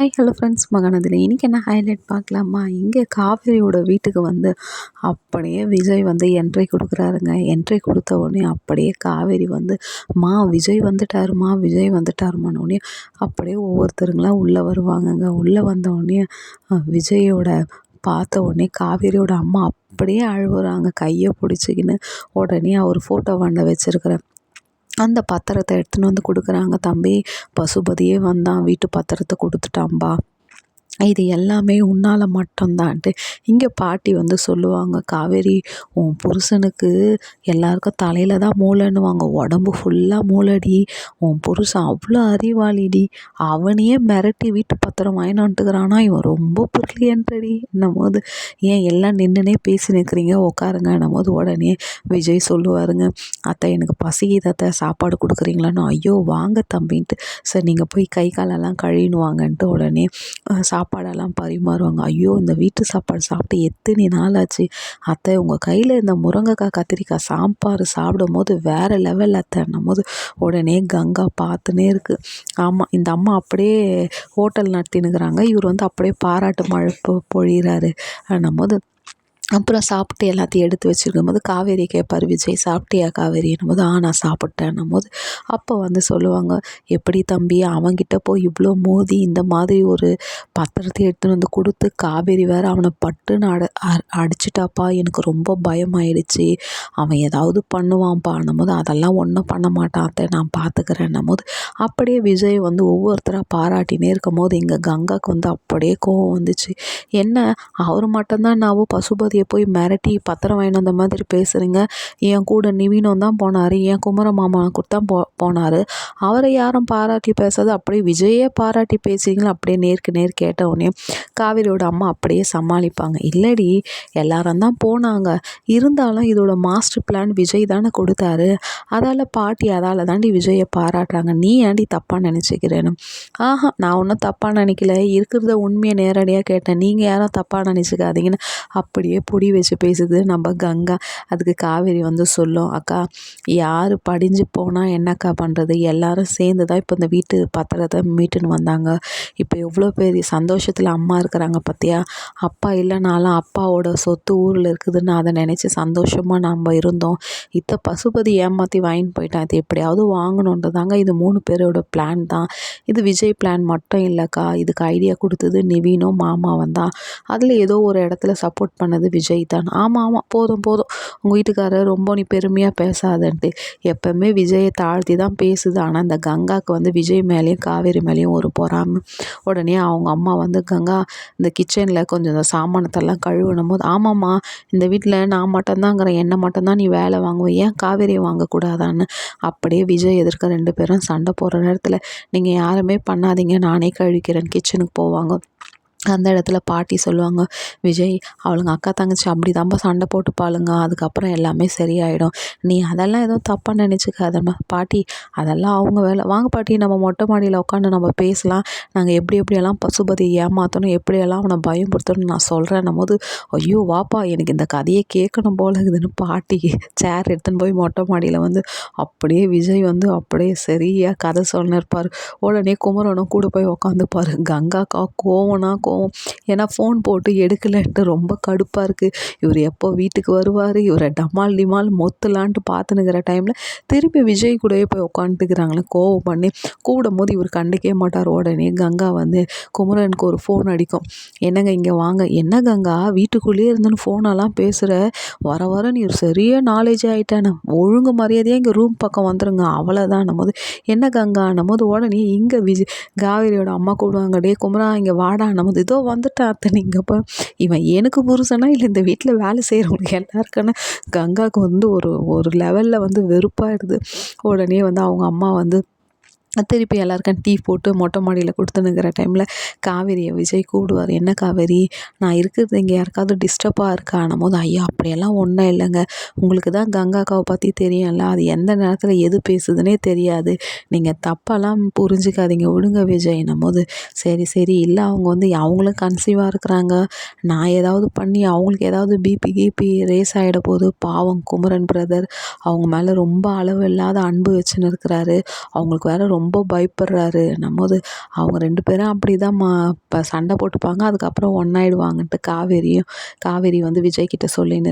Hi hello friends மகனதில் இன்றைக்கி என்ன highlight பார்க்கலாமா? இங்கே காவேரியோட வீட்டுக்கு வந்து அப்படியே விஜய் வந்து என்ட்ரி கொடுக்குறாருங்க. என்ட்ரி கொடுத்த உடனே அப்படியே காவேரி வந்து மா விஜய் வந்துட்டாருமா? விஜய் வந்துட்டாருமானோடனே அப்படியே ஒவ்வொருத்தருங்களாம் உள்ளே வருவாங்கங்க. உள்ளே வந்த உடனே விஜயோட பார்த்த உடனே காவேரியோட அம்மா அப்படியே அழுவுறாங்க. கையை பிடிச்சிக்கின்னு உடனே அவர் ஃபோட்டோ வண்ட வச்சுருக்கிறேன் அந்த பத்திரத்தை எடுத்துன்னு வந்து கொடுக்குறாங்க தம்பி. பசுபதியே வந்தான். வீட்டு பத்திரத்தை கொடுத்துட்டான்பா இது எல்லாமே உன்னால் மட்டும்தான்ட்டு. இங்கே பாட்டி வந்து சொல்லுவாங்க காவேரி உன் புருஷனுக்கு எல்லாருக்கும் தலையில் தான் மூளைன்னுவாங்க. உடம்பு ஃபுல்லாக மூளைடி. உன் புருஷன் அவ்வளோ அறிவாளிடி. அவனையே மிரட்டி வீட்டு பத்திரம் வாங்கினான்ட்டுக்கிறானா இவன் ரொம்ப புரியன்ட்டடி போது ஏன் எல்லாம் நின்றுனே பேசி நிற்கிறீங்க உட்காருங்கன்னும் போது உடனே விஜய் சொல்லுவாருங்க அத்தை எனக்கு பசிக்குது அத்தை. சாப்பாடு கொடுக்குறீங்களான்னு? ஐயோ வாங்க தம்பின்ட்டு. சரி நீங்கள் போய் கை காலெல்லாம் கழுவினு வாங்கன்ட்டு உடனே சாப்பாடு சாப்பாடெல்லாம் பரிமாறுவாங்க. ஐயோ இந்த வீட்டு சாப்பாடு சாப்பிட்டு எத்தனை நாள் ஆச்சு? அத்தை உங்கள் கையில் இந்த முருங்கைக்காய் கத்திரிக்காய் சாம்பார் சாப்பிடும் போது வேறு லெவலில் அத்தைன்னும் போது உடனே கங்கா பார்த்துனே இருக்குது ஆமாம் இந்த அம்மா அப்படியே ஹோட்டல் நடத்தினுக்கிறாங்க இவர் வந்து அப்படியே பாராட்டு மழை பொ பொழிகிறாரு போது அப்புறம் சாப்பிட்டு எல்லாத்தையும் எடுத்து வச்சுருக்கும் போது காவேரி கேட்பார் விஜய் சாப்பிட்டியா காவேரின்னும் போது ஆ நான் சாப்பிட்டேன்னும் போது அப்போ வந்து சொல்லுவாங்க எப்படி தம்பி அவன்கிட்ட போய் இவ்வளோ மோதி இந்த மாதிரி ஒரு பத்திரத்தை எடுத்துன்னு வந்து கொடுத்து காவேரி வேறு அவனை பட்டுன்னு அட அடிச்சிட்டாப்பா எனக்கு ரொம்ப பயமாயிடுச்சு. அவன் ஏதாவது பண்ணுவான்ப்பான்னும் போது அதெல்லாம் ஒன்றும் பண்ண மாட்டான் நான் பார்த்துக்கிறேன்னும் போது அப்படியே விஜய் வந்து ஒவ்வொருத்தராக பாராட்டினே இருக்கும் போது எங்கள் கங்காவுக்கு வந்து அப்படியே கோவம் வந்துச்சு. என்ன அவர் மட்டும்தான் நான் பசுபதி பாட்டியை போய் மிரட்டி பத்திரம் வாங்கிட்டு வந்த மாதிரி பேசுகிறீங்க என் கூட நிவீனம் தான் போனார். என் குமர மாமா தான் போ போனார். அவரை யாரும் பாராட்டி பேசாது அப்படியே விஜயே பாராட்டி பேசுறீங்களா? அப்படியே நேருக்கு நேர் கேட்டவுடனே காவிரியோட அம்மா அப்படியே சமாளிப்பாங்க. இல்லடி எல்லாரும் தான் போனாங்க. இருந்தாலும் இதோட மாஸ்டர் பிளான் விஜய் தானே கொடுத்தாரு. அதால் பாட்டி அதால் தாண்டி விஜயை பாராட்டுறாங்க. நீ ஏன்டி தப்பாக நினச்சிக்கிறேன்னு. ஆஹா நான் ஒன்றும் தப்பாக நினைக்கல. இருக்கிறத உண்மையை நேரடியாக கேட்டேன். நீங்கள் யாரும் தப்பாக நினச்சிக்காதீங்கன்னு அப்படியே பொடி வச்சு பேசுது. நம்ம கங்கா அதுக்கு காவேரி வந்து சொல்லும் அக்கா யார் படிஞ்சு போனால் என்னக்கா பண்ணுறது எல்லாரும் சேர்ந்து தான் இப்போ இந்த வீட்டு பத்திரத்தை மீட்டுன்னு வந்தாங்க. இப்போ எவ்வளோ பெரிய சந்தோஷத்தில் அம்மா இருக்கிறாங்க பார்த்தியா அப்பா இல்லைனாலும் அப்பாவோட சொத்து ஊரில் இருக்குதுன்னு அதை நினச்சி சந்தோஷமாக நம்ம இருந்தோம். இத்த பசுபதி ஏமாற்றி வாங்கிட்டு போயிட்டான். இது எப்படியாவது வாங்கணுன்றதாங்க இது மூணு பேரோட பிளான் தான். இது விஜய் பிளான் மட்டும் இல்லைக்கா. இதுக்கு ஐடியா கொடுத்தது நிவீனும் மாமாவும் தான். அதில் ஏதோ ஒரு இடத்துல சப்போர்ட் பண்ணது விஜய் தான். ஆமாம் ஆமாம் போதும் போதும். உங்கள் வீட்டுக்காரர் ரொம்ப நீ பெருமையாக பேசாதன்ட்டு. எப்போவுமே விஜயை தாழ்த்தி தான் பேசுது. ஆனால் இந்த கங்காவுக்கு வந்து விஜய் மேலேயும் காவேரி மேலேயும் ஒரு பொறாமை. உடனே அவங்க அம்மா வந்து கங்கா இந்த கிச்சனில் கொஞ்சம் இந்த சாமானத்தெல்லாம் கழுவணும் போது ஆமாம்மா இந்த வீட்டில் நான் மட்டும்தாங்கிறேன் என்னை மட்டும்தான் நீ வேலை வாங்குவேன் ஏன் காவேரியை வாங்கக்கூடாதான்னு? அப்படியே விஜய் எதிர்க்க ரெண்டு பேரும் சண்டை போடுற நேரத்தில் நீங்கள் யாருமே பண்ணாதீங்க. நானே கழிக்கிறேன் கிச்சனுக்கு போவாங்க. அந்த இடத்துல பாட்டி சொல்லுவாங்க விஜய் அவளுங்க அக்கா தங்கச்சி அப்படி தான்ப்பா சண்டை போட்டுப்பாளுங்க. அதுக்கப்புறம் எல்லாமே சரியாயிடும். நீ அதெல்லாம் எதுவும் தப்பாக நினச்சிக்காதம்மா. பாட்டி அதெல்லாம் அவங்க வேலை. வாங்க பாட்டி நம்ம மொட்டை மாடியில் உட்காந்து நம்ம பேசலாம். நாங்கள் எப்படி எப்படியெல்லாம் பசுபதி ஏமாற்றணும் எப்படியெல்லாம் அவனை பயன்படுத்தணும்னு நான் சொல்கிறேன் போது ஐயோ வாப்பா எனக்கு இந்த கதையை கேட்கணும் போல இருக்குதுன்னு பாட்டி சேர் எடுத்துன்னு போய் மொட்டை மாடியில் வந்து அப்படியே விஜய் வந்து அப்படியே சரியாக கதை சொன்னிருப்பார் உடனே குமரனும் கூட போய் உட்காந்துப்பார் கங்காக்கா கோவனா கோவம் ஏன்னா ஃபோன் போட்டு எடுக்கலைன்ட்டு ரொம்ப கடுப்பாக இருக்குது இவர் எப்போ வீட்டுக்கு வருவார்? இவரை டமால் டிமால் மொத்தலான்ட்டு பார்த்துனுக்கிற டைமில் திருப்பி விஜய் கூடவே போய் உட்காந்துக்கிறாங்களே கோவம் பண்ணி. கூடும் போது இவர் கண்டுக்கே மாட்டார். உடனே கங்கா வந்து குமரனுக்கு ஒரு ஃபோன் அடிக்கும். என்னங்க இங்கே வாங்க? என்ன கங்கா? வீட்டுக்குள்ளேயே இருந்துன்னு ஃபோனெல்லாம் பேசுகிற வர வர நீ சரியா நாலேஜ் ஆகிட்டேன் ஒழுங்கு மரியாதையாக இங்கே ரூம் பக்கம் வந்துருங்க. அவ்வளோதான் போது என்ன கங்கா? போது உடனே இங்கே விஜய் காவேரியோட அம்மா கூடுவாங்க டே குமரா இங்கே வாடா போது ஏதோ வந்துட்டான் அத்தை நீங்கள் இப்போ இவன் எனக்கு புருஷனா இல்லை இந்த வீட்டில் வேலை செய்கிறவங்களுக்கு எல்லாருக்கான? கங்காவுக்கு வந்து ஒரு ஒரு லெவலில் வந்து வெறுப்பாயிடுது உடனே வந்து அவங்க அம்மா வந்து திருப்பி எல்லாருக்கும் டீ போட்டு மொட்டை மாடியில் கொடுத்துனுங்கிற டைமில் காவேரியை விஜய் கூடுவார் என்ன காவேரி? நான் இருக்கிறது இங்கே யாருக்காவது டிஸ்டர்பாக இருக்கானும் போது ஐயா அப்படியெல்லாம் ஒன்றும் இல்லைங்க. உங்களுக்கு தான் கங்காக்காவை பற்றி தெரியும்ல. அது எந்த நேரத்தில் எது பேசுதுன்னே தெரியாது. நீங்கள் தப்பெல்லாம் புரிஞ்சுக்காதீங்க. விடுங்க விஜய்னும் போது சரி சரி. இல்லை அவங்க வந்து அவங்களும் கன்சீவாக இருக்கிறாங்க. நான் ஏதாவது பண்ணி அவங்களுக்கு ஏதாவது பிபி கிபி ரேஸ் ஆகிட போது பாவம் குமரன் பிரதர் அவங்க மேலே ரொம்ப அளவு இல்லாத அன்பு வச்சுன்னு இருக்கிறாரு. அவங்களுக்கு வேறு ரொம்ப ரொம்ப பயப்படுறாரு. நம்மது அவங்க ரெண்டு பேரும் அப்படி தான்மா இப்போ சண்டை போட்டுப்பாங்க. அதுக்கப்புறம் ஒன்றாயிடுவாங்கன்ட்டு காவேரியும் காவேரி வந்து விஜய்கிட்ட சொல்லின்னு